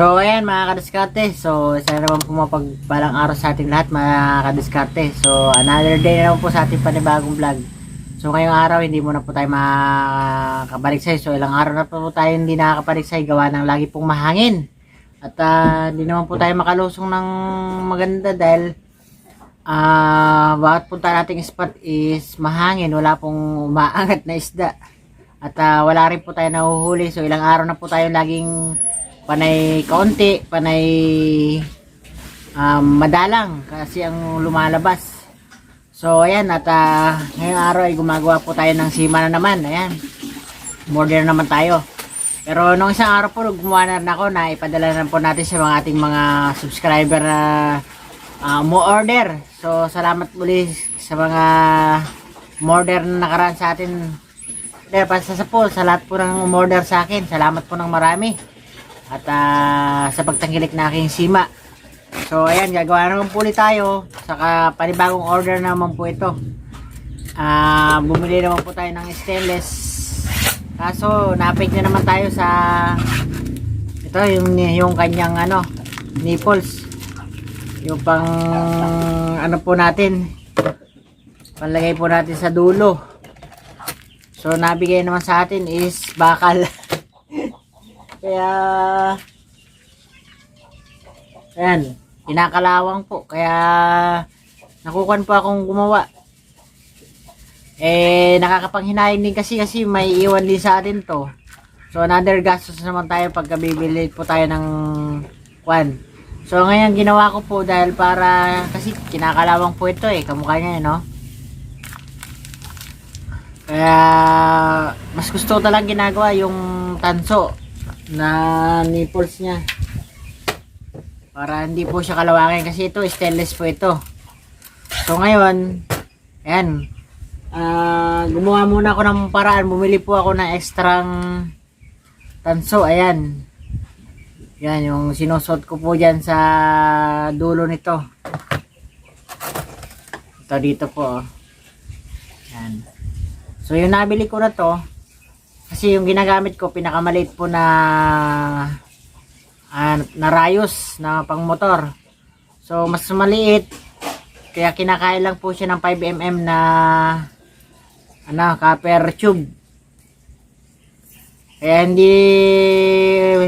So, ayan mga kadiskarte. So, isa na naman po mapagpalang araw sa ating lahat mga kadiskarte. So, another day na naman po sa ating panibagong vlog. So, ngayong araw hindi muna po tayo makakabaliksay. So, ilang araw na po tayo hindi nakakabaliksay gawa ng lagi pong mahangin. At ah, hindi naman po tayo makalusong ng maganda dahil ah bawat punta nating spot is mahangin. Wala pong umaangat na isda. At ah, wala rin po tayo nahuhuli. So, ilang araw na po tayo laging panay kaunti, panay um, madalang kasi ang lumalabas. So ayan at ah, ngayong araw ay gumagawa po tayo ng sima na naman. Ayan. Order naman tayo. Pero nung isang araw po gumawa na rin ako na ipadala na po natin sa mga ating mga subscriber na uh, mo order. So salamat muli sa mga order na nakaraan sa atin. Dahil pa sa po, sa lahat po ng umorder sa akin. Salamat po ng marami at ah, sa pagtangkilik na aking sima. So ayan, gagawa naman po ulit tayo. Saka panibagong order naman po ito. Ah, bumili naman po tayo ng stainless. Kaso napig na naman tayo sa ito yung yung kanyang ano, nipples. Yung pang ano po natin. Panlagay po natin sa dulo. So nabigay naman sa atin is bakal. Kaya, ayan, pinakalawang po. Kaya, nakukuhan po akong gumawa. Eh, nakakapanghinayang din kasi kasi may iwan din sa atin to. So, another gastos naman tayo pagka bibili po tayo ng kwan. So, ngayon ginawa ko po dahil para, kasi kinakalawang po ito eh, kamukha niya eh, no? Kaya, mas gusto ko talagang ginagawa yung tanso na nipples niya. Para hindi po siya kalawangin kasi ito stainless po ito. So ngayon ayan. Ah gumawa muna ako ng paraan. Bumili po ako ng ekstrang tanso ayan. Yan yung sinusot ko po dyan sa dulo nito. Ito dito po oh. so yung nabili ko na to kasi yung ginagamit ko, pinakamaliit po na ah, na rayos na pang motor. So, mas maliit. Kaya kinakain lang po siya ng 5mm na ano, copper tube. Kaya hindi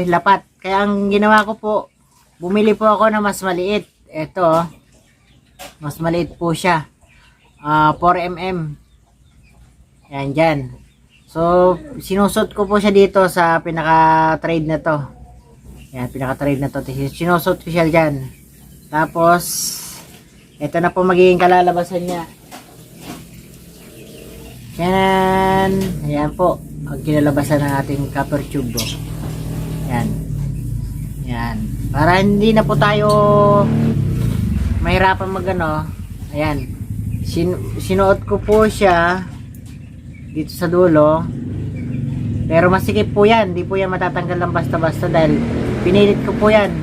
lapat. Kaya ang ginawa ko po, bumili po ako na mas maliit. Ito, mas maliit po siya. Ah, 4mm. Yan, dyan. So, sinusot ko po siya dito sa pinaka-trade na to. Yan, pinaka-trade na to. Sinusot ko siya dyan. Tapos, ito na po magiging kalalabasan niya. Yan. Ayan po. Ang kinalabasan ng ating copper tube. Oh. Yan. Para hindi na po tayo mahirapan magano. Ayan. Sin sinuot ko po siya dito sa dulo. Pero masikip po yan. Hindi po yan matatanggal lang basta-basta dahil pinilit ko po yan.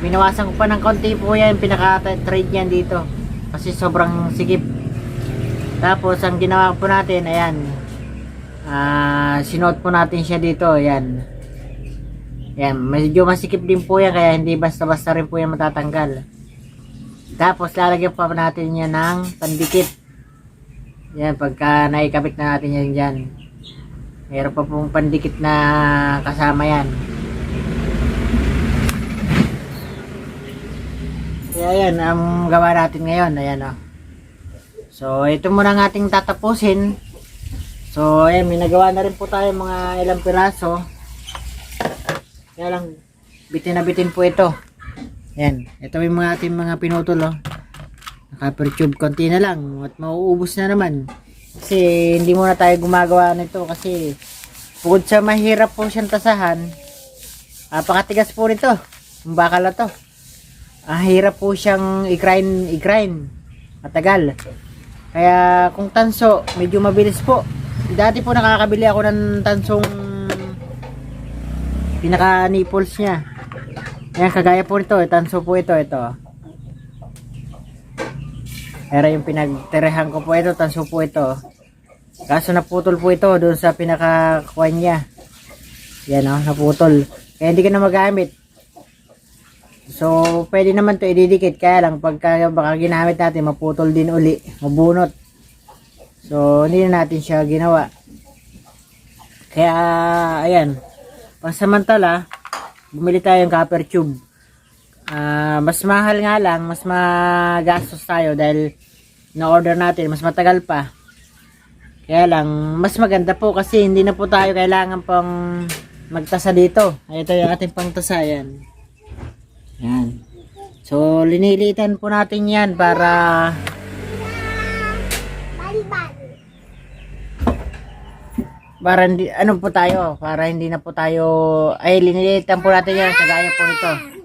Binawasan ko pa ng konti po yan. Pinaka-trade yan dito. Kasi sobrang sikip. Tapos ang ginawa po natin, ayan. Ah, sinuot po natin siya dito. Ayan. Ayan. Medyo masikip din po yan. Kaya hindi basta-basta rin po yan matatanggal. Tapos lalagyan pa natin yan ng pandikit. Yan, pagka naikabit na natin yan dyan. Meron pa pong pandikit na kasama yan. Kaya yan, ang gawa natin ngayon. Ayan o. So, ito muna ang ating tatapusin. So, ayan, may na rin po tayo mga ilang piraso. Kaya lang, bitin na bitin po ito. Ayan, ito yung mga ating mga pinutol oh. Copper tube konti na lang at mauubos na naman. Kasi hindi muna tayo gumagawa nito kasi bukod sa mahirap po siyang tasahan, napakatigas po nito. Yung bakal na to. Ah, hirap po siyang i-grind, i-grind. Matagal. Kaya kung tanso, medyo mabilis po. Dati po nakakabili ako ng tansong pinaka nipples niya. Ayan, kagaya po nito. Tanso po ito. Ito. Era yung pinagterehan ko po ito. Tanso po ito. Kaso naputol po ito doon sa pinakakuan niya. Yan o, naputol. Kaya hindi ko na magamit. So, pwede naman to ididikit. Kaya lang, pagka baka ginamit natin, maputol din uli. Mabunot. So, hindi na natin siya ginawa. Kaya, ayan. Pansamantala, bumili tayo ng copper tube. Ah, mas mahal nga lang, mas magastos tayo dahil na-order natin, mas matagal pa. Kaya lang, mas maganda po kasi hindi na po tayo kailangan pang magtasa dito. Ito yung ating pangtasa, yan. Yan. So, linilitan po natin yan para para hindi, ano po tayo, para hindi na po tayo, ay, linilitan po natin yan, kagaya po nito.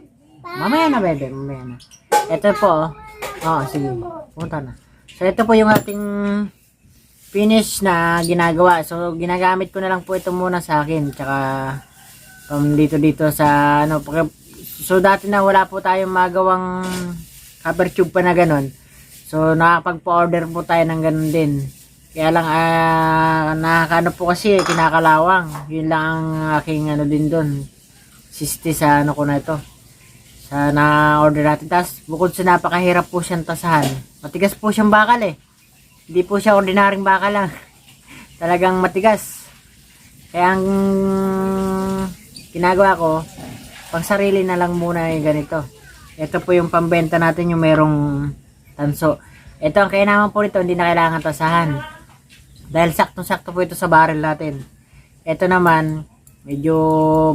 Mamaya na, bebe, mamaya na. Ito po, oh. Oo, sige, punta na. So, ito po yung ating finish na ginagawa. So, ginagamit ko na lang po ito muna sa akin, tsaka from dito dito sa, ano, so, dati na wala po tayong magawang cover tube pa na ganun. So, nakapagpa-order po tayo ng ganun din. Kaya lang, ah, nakakano po kasi, kinakalawang. Yun lang ang aking ano din doon. Sisti sa ano ko na ito. Sa na-order natin. Tapos, bukod sa napakahirap po siyang tasahan. Matigas po siyang bakal eh. Hindi po siya ordinaryong bakal lang. Talagang matigas. Kaya ang ginagawa ko, pang sarili na lang muna yung ganito. Ito po yung pambenta natin yung merong tanso. Ito ang kainaman po nito, hindi na kailangan tasahan. Dahil saktong-sakto po ito sa barrel natin. Ito naman, medyo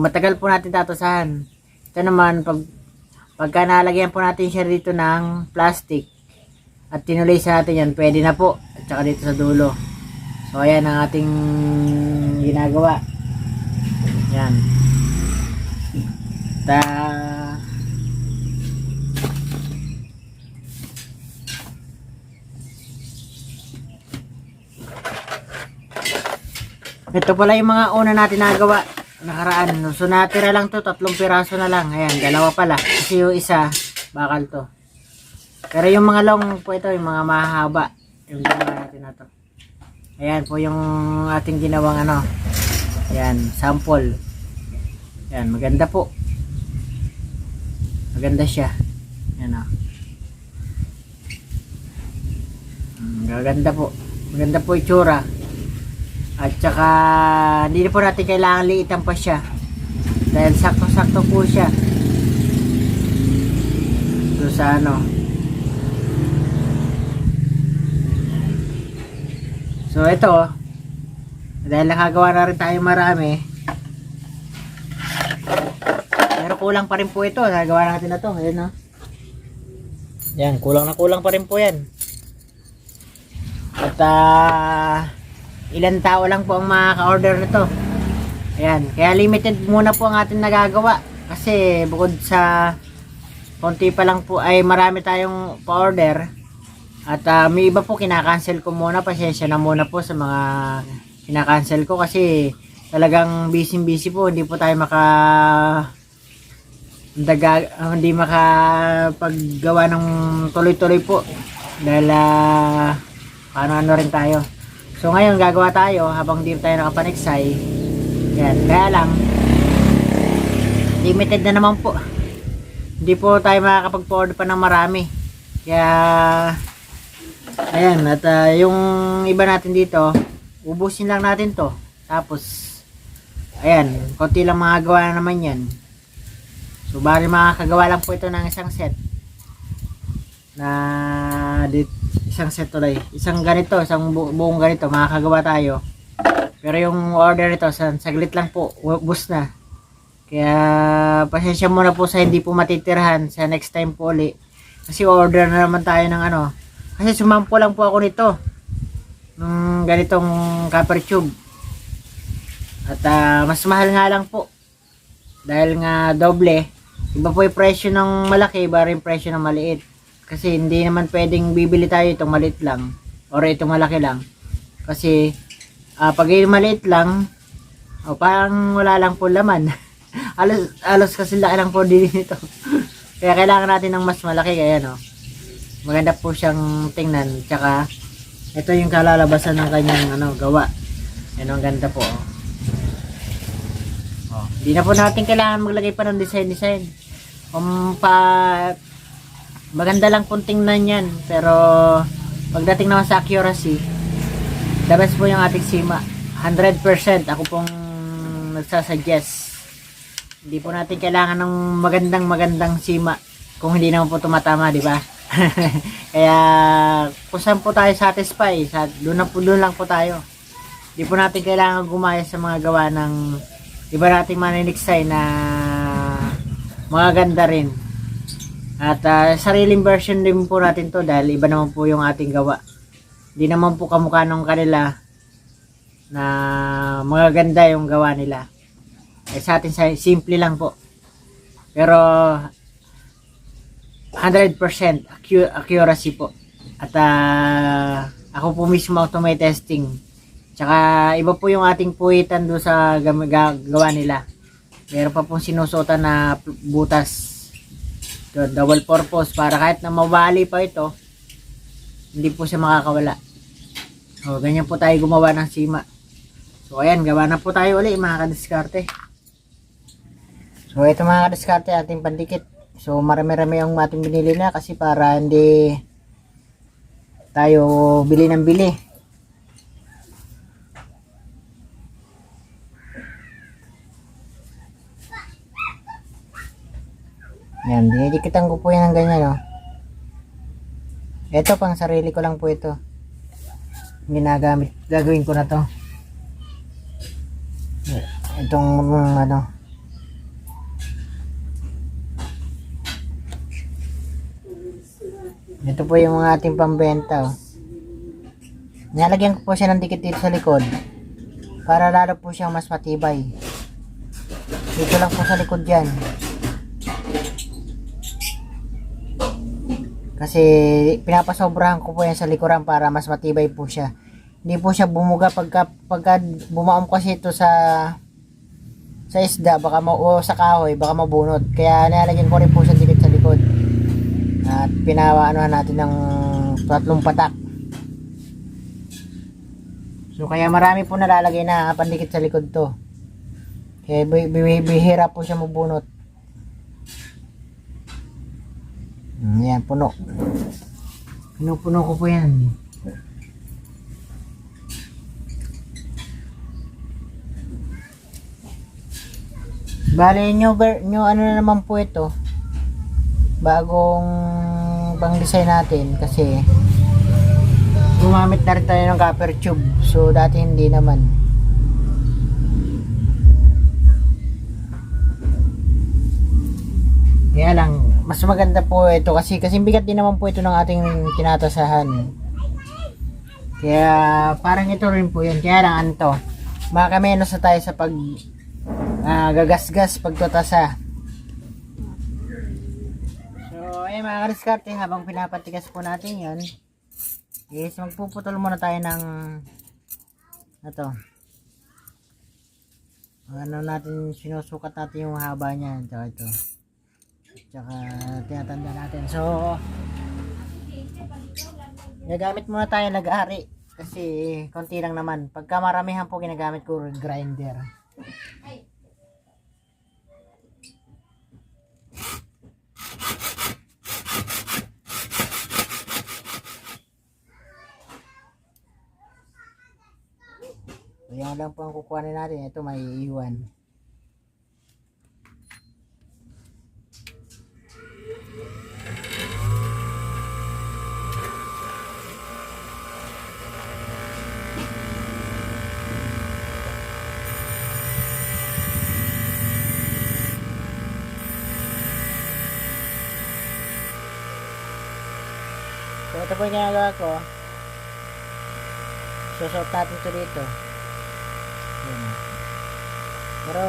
matagal po natin tatasahan. Ito naman, pag, pagka nalagyan po natin siya dito ng plastic at tinuloy sa natin yan, pwede na po. At saka dito sa dulo. So, ayan ang ating ginagawa. Yan. Ta Ito pala yung mga una natin nagawa nakaraan. So natira lang to, tatlong piraso na lang. Ayan, dalawa pala. Kasi yung isa, bakal to. Pero yung mga long po ito, yung mga mahaba. Yung ginawa natin na to. Ayan po yung ating ginawang ano. Ayan, sample. Ayan, maganda po. Maganda siya. Ayan o. Mm, Maganda po. Maganda po itsura. At saka, hindi po natin kailangan liitan pa siya. Dahil sakto-sakto po siya. Sa ano. So, ito. Dahil nakagawa na rin tayo marami. Pero kulang pa rin po ito. Nagawa natin na to. Ayan o. Yan, kulang na kulang pa rin po yan. At ah ilan tao lang po ang makaka-order nito. Ayan, kaya limited muna po ang ating nagagawa. Kasi bukod sa konti pa lang po ay marami tayong pa-order. At ah, may iba po kinakancel ko muna. Pasensya na muna po sa mga kinakancel ko kasi talagang busy busy po. Hindi po tayo maka daga, ah, hindi makapaggawa ng tuloy-tuloy po. Dahil ah, ano-ano rin tayo. So ngayon gagawa tayo habang di tayo nakapaniksay. Yan, kaya lang limited na naman po. Hindi po tayo makakapag-order pa ng marami. Kaya ayan, at ah, yung iba natin dito, ubusin lang natin to. Tapos ayan, konti lang mga gawa na naman yan. So bali makakagawa lang po ito ng isang set na dit isang set tuloy. Isang ganito, isang bu- buong ganito, makakagawa tayo. Pero yung order nito, sa saglit lang po, ubus na. Kaya, pasensya muna po sa hindi po matitirhan sa next time po uli. Kasi order na naman tayo ng ano. Kasi sumampo lang po ako nito. Nung ganitong copper tube. At ah, mas mahal nga lang po. Dahil nga doble. Iba po yung presyo ng malaki, iba rin presyo ng maliit. Kasi hindi naman pwedeng bibili tayo itong maliit lang or itong malaki lang. Kasi ah, pag maliit lang, o parang wala lang po laman. alos, alos kasi laki lang po din ito. Kaya kailangan natin ng mas malaki kaya no. Maganda po siyang tingnan. Tsaka ito yung kalalabasan ng kanyang ano, gawa. Yan ang ganda po. Oh. Oh. Di na po natin kailangan maglagay pa ng design design. Um, pa, maganda lang pong tingnan yan. Pero, pagdating naman sa accuracy, the best po yung ating Sima. 100% ako pong nagsasuggest. Hindi po natin kailangan ng magandang magandang Sima kung hindi naman po tumatama, di ba? Kaya, kung saan po tayo satisfy, sa, doon, po, doon lang po tayo. Hindi po natin kailangan gumaya sa mga gawa ng iba nating maniniksay na mga ganda rin. At ah, sariling version din po natin to dahil iba naman po yung ating gawa. Hindi naman po kamukha nung kanila na mga ganda yung gawa nila. Eh sa atin sa- simple lang po. Pero 100% accu- accuracy po. At ah, ako po mismo automate testing. Tsaka iba po yung ating puwitan do sa gawa nila. Meron pa pong sinusutan na butas. Ito, double purpose para kahit na mawali pa ito, hindi po siya makakawala. O, ganyan po tayo gumawa ng sima. So, ayan, gawa na po tayo uli mga kadiskarte. So, ito mga kadiskarte ating pandikit. So, marami-rami ang ating binili na kasi para hindi tayo bili ng bili. Yan, dinidikitan ko po yan ng ganyan, oh. Ito, pang sarili ko lang po ito. Ginagamit, gagawin ko na to. Itong, mm, ano, ito po yung mga ating pambenta, oh. Nilalagyan ko po siya ng dikit dito sa likod para lalo po siyang mas matibay. Dito lang po sa likod yan. Kasi pinapasobrahan ko po yan sa likuran para mas matibay po siya. Hindi po siya bumuga pagka, pagka bumaom kasi ito sa sa isda baka ma, o sa kahoy baka mabunot. Kaya nilalagyan ko rin po sa. At pinawaanohan natin ng tatlong patak. So kaya marami po nalalagay na pandikit sa likod to. Kaya bi- bi- bihira po siya mabunot. Mm, Yan, puno. Pinupuno ko po yan. Bale, nyo, ver- nyo ano na naman po ito. Bagong pang design natin kasi gumamit na rin tayo ng copper tube. So, dati hindi naman. Kaya lang, mas maganda po ito kasi kasi bigat din naman po ito ng ating tinatasahan. Kaya parang ito rin po yun. Kaya lang ano to, makakamenos na tayo sa pag ah, gagasgas pagtutasa. So, ayun mga kariskarte, habang pinapatigas po natin yan, is magpuputol muna tayo ng ito. Ano natin, sinusukat natin yung haba niya. Tsaka ito. Tsaka tinatanda natin. So, gagamit muna tayo nag-ari. Kasi konti lang naman. Pagka maramihan po ginagamit ko grinder. Yan lang po ang kukuhanin natin. Ito may iwan. So ito po yung ginagawa ko. Susot natin ito dito. Yan. Pero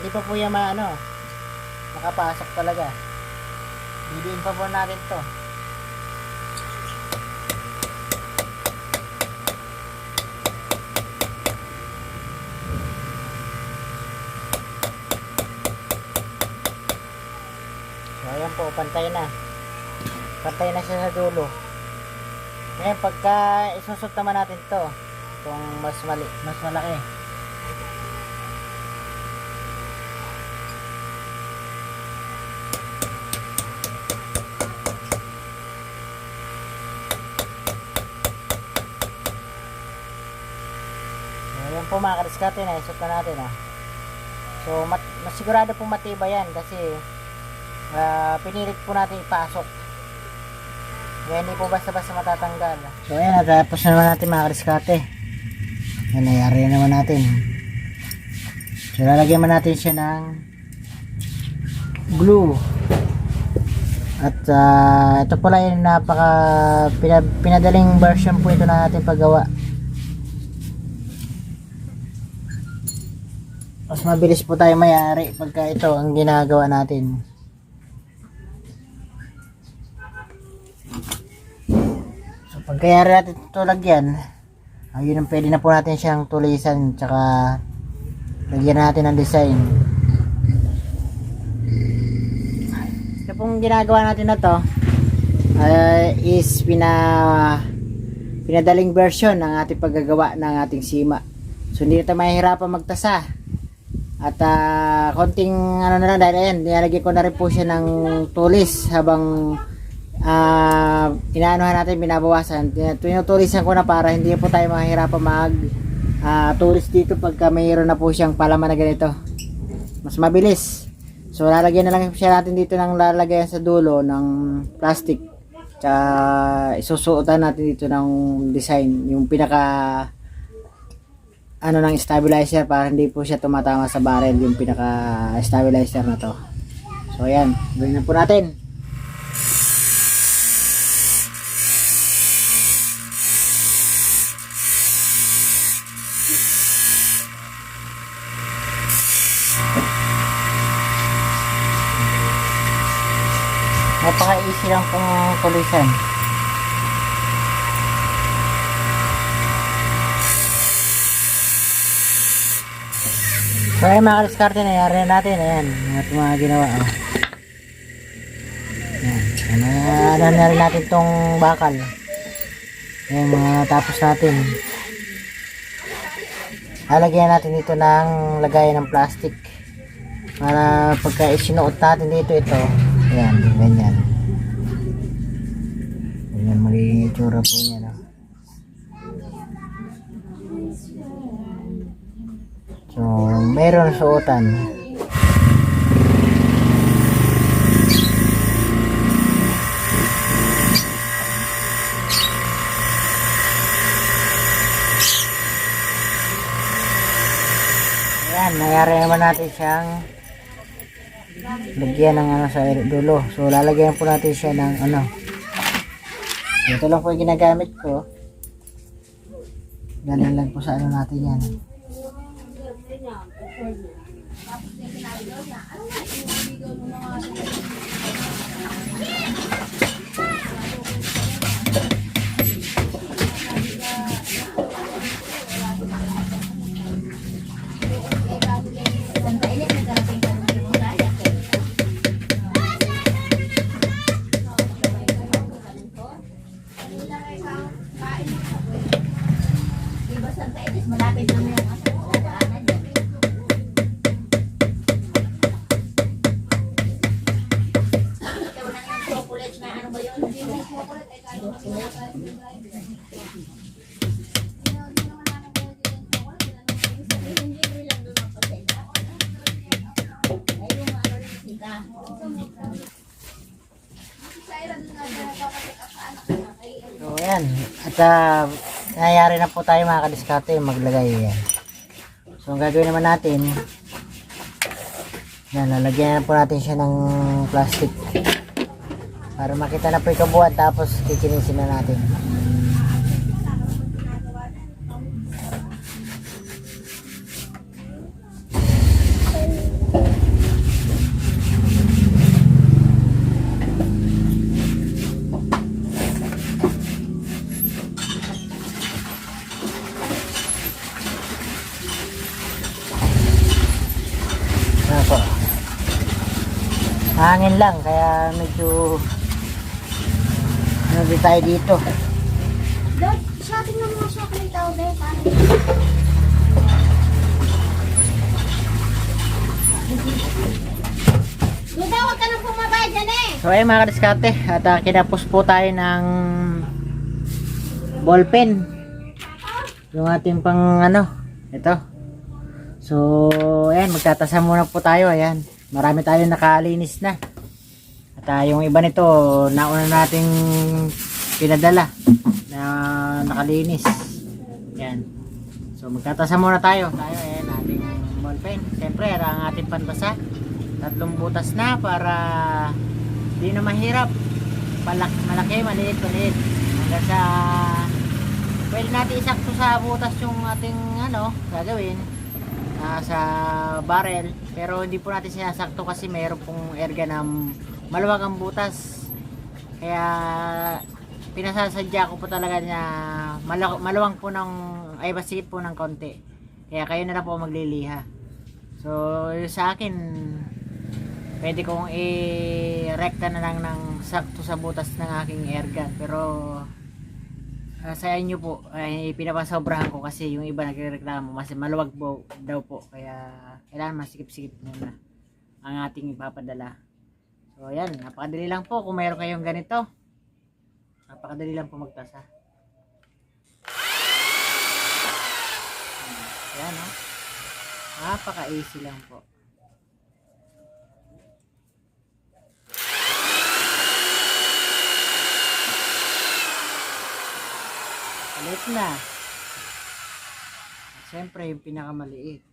hindi pa po yan maano. Nakapasok talaga. Bibiin pa po natin to. So ayan po, pantay na. Pantay na siya sa dulo. Ngayon, pagka isusot naman natin to, kung mas mali, mas malaki. Po mga kadiskarte na isot na natin ah. So mat masigurado po matibay yan kasi ah, pinilit po natin ipasok. Kaya hindi po basta-basta matatanggal. So ayan, natapos na naman natin mga kadiskarte. Yan, nangyari na naman natin. So lalagyan man natin siya ng glue. At ah, ito pala yung napaka pina- pinadaling version po ito na ating paggawa. Mabilis po tayo mayari pagka ito ang ginagawa natin. So pagkayari natin ito lagyan, ayun ang pwede na po natin siyang tulisan tsaka lagyan natin ng design. Ito pong ginagawa natin na to uh, is pina pinadaling version ng ating paggagawa ng ating sima. So hindi na tayo mahihirapan magtasa. At ah, konting ano na lang dahil ayan, nilalagyan ko na rin po siya ng tulis habang ah inaanohan natin, binabawasan. Tin- Tinutulisan ko na para hindi po tayo mahihirapan mag ah, tulis dito pagka mayroon na po siyang palaman na ganito. Mas mabilis. So lalagyan na lang siya natin dito ng lalagyan sa dulo ng plastic. Tsaka isusuotan natin dito ng design, yung pinaka ano ng stabilizer para hindi po siya tumatama sa barrel yung pinaka stabilizer na to. So ayan, gawin na po natin. Napaka-easy lang pong tulisan. So ayun mga kadiskarte, nangyari na natin. Ayan, ating mga ginawa. Oh. Ayan, ano, na rin natin tong bakal. Ayan, mga tapos natin. Lalagyan natin dito ng lagayan ng plastic. Para pagka isinuot natin dito ito, ayan, ganyan. Ganyan magiging itsura po niya. Meron suotan. Ayan, nangyari naman natin siyang lagyan ng ano sa dulo. So, lalagyan po natin siya ng ano. Ito lang po yung ginagamit ko. Galing lang po sa ano natin yan. So, ayan. At uh, nangyayari na po tayo mga kadiskarte maglagay yan. So, ang gagawin naman natin, yan, lalagyan na po natin siya ng plastic. Para makita na po yung kabuuan, tapos kikinisin na natin. Ano po? Hangin lang, kaya medyo ano tayo dito. Dad, sa ating ng mga chocolate out there, paano? Duda, huwag ka nang bumaba dyan eh! So ayun mga kadiskate, at uh, kinapos po tayo ng ballpen. Yung ating pang ano, Ito. So, ayan, magtatasa muna po tayo. Ayan. Marami tayo nakalinis na. Ah, yung iba nito, nauna nating pinadala na nakalinis. Ayan. So, magtatasa muna tayo. Tayo, ayan, ating ball pen. Siyempre, ang ating pantasa. Tatlong butas na para di na mahirap. Malak malaki, maliit, maliit. Hanggang sa pwede natin isakto sa butas yung ating ano, gagawin ah, sa barrel. Pero hindi po natin sinasakto kasi mayroon pong erga na maluwag ang butas. Kaya pinasasadya ko po talaga na malu- po ng ay basikip po ng konti. Kaya kayo na lang po magliliha. So, sa akin, pwede kong i-recta na lang ng sakto sa butas ng aking airgun. Pero, ah, sa inyo po, ay pinapasobrahan ko kasi yung iba nagreklamo mas maluwag po daw po. Kaya, kailangan masikip-sikip muna ang ating ipapadala. So, yan. Napakadali lang po kung mayroon kayong ganito. Napakadali lang po magtasa. Ayan, no? Napaka-easy lang po. Ulit na. Siyempre, yung pinakamaliit.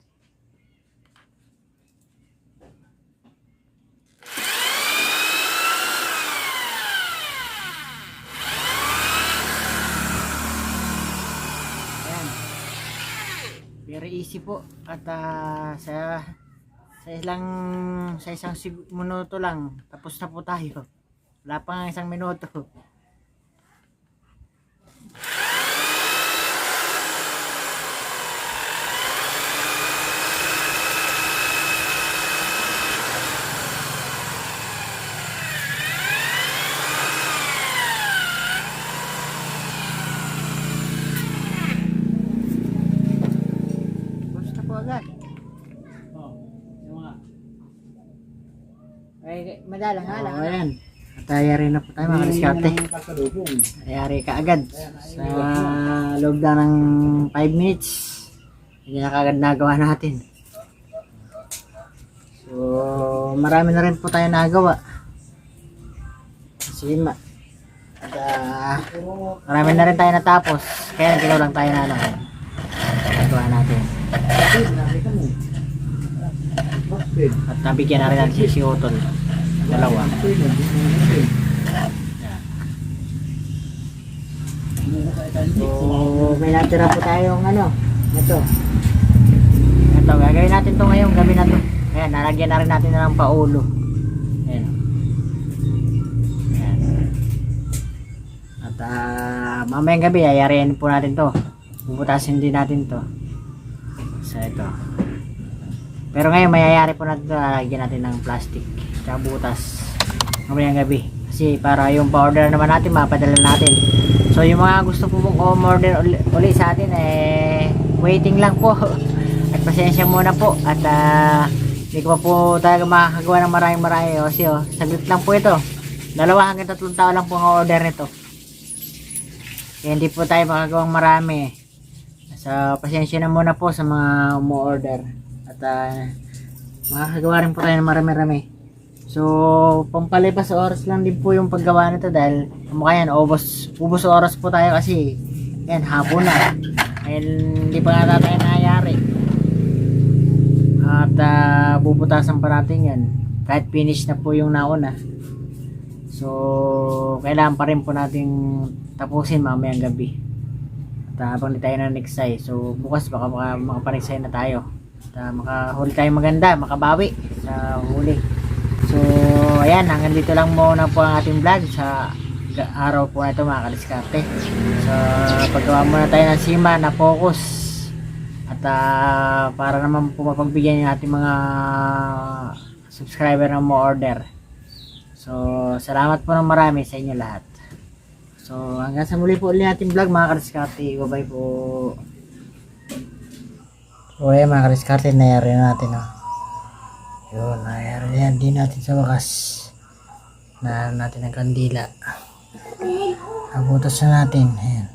Ayan. Easy po. At ah, sa sa ilang sa isang minuto lang tapos na po tayo. Wala pa isang minuto. Basta po agad. Oh, yung mga ay, madalang nga lang. ayan. At ayari na po tayo mga diskarte. Ayari ka agad. Sa loob na ng 5 minutes. Hindi na kagad nagawa natin. So, marami na rin po tayo nagawa. Sige ma. At ah, marami na rin tayo natapos. Kaya nagkilaw lang tayo na ano. Nagawa natin. At nabigyan na rin natin si si Otol. Dalawa. So, may natira po tayong ano. Ito. Ito, gagawin natin to ngayong gabi na to. Ayan, nalagyan na rin natin na ng paulo. Ayan. Ayan. At ah, mamayang gabi, ayarin po natin to. Bubutasin din natin to. So, ito. Pero ngayon, mayayari po natin ito. Lalagyan natin ng plastic. Tsaka butas. Mamayang gabi. Kasi para yung pa-order naman natin, mapadala natin. So, yung mga gusto po mong umorder uli, uli sa atin, eh, waiting lang po. At pasensya muna po. At, ah, hindi ko pa po talaga makakagawa ng maraming marami. Kasi, oh, saglit lang po ito. Dalawa hanggang tatlong tao lang po ang order nito. Kaya hindi po tayo makagawang marami. So, pasensya na muna po sa mga umu-order. At uh, makakagawa rin po tayo ng marami-rami. So, pampalipas oras lang din po yung paggawa nito dahil mukha yan, ubos, ubos oras po tayo kasi yan, hapon na. Dahil hindi pa nga tayo nangyayari. At uh, bubutasan pa natin yan. Kahit finish na po yung nauna. So, kailangan pa rin po nating tapusin mamayang gabi. At habang di tayo na next. So, bukas baka maka, makapareksay na tayo. At uh, makahuli tayo maganda, makabawi sa huli. Ayan, hanggang dito lang muna po ang ating vlog sa araw po ito mga kaliskarte. So, paggawa muna tayo ng sima na focus. At ah, para naman po mapagbigyan yung ating mga subscriber na mo order. So, salamat po ng marami sa inyo lahat. So, hanggang sa muli po ulit natin vlog mga kaliskarte. Bye-bye po. So, ayan mga kaliskarte, nayari na natin. Oh yun nangyari na yan din natin sa wakas nahan natin ang kandila. Abutas na natin ayan.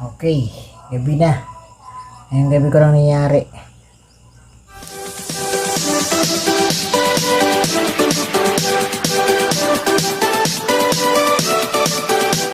Okay gabi na. Ayun gabi ko lang nangyari.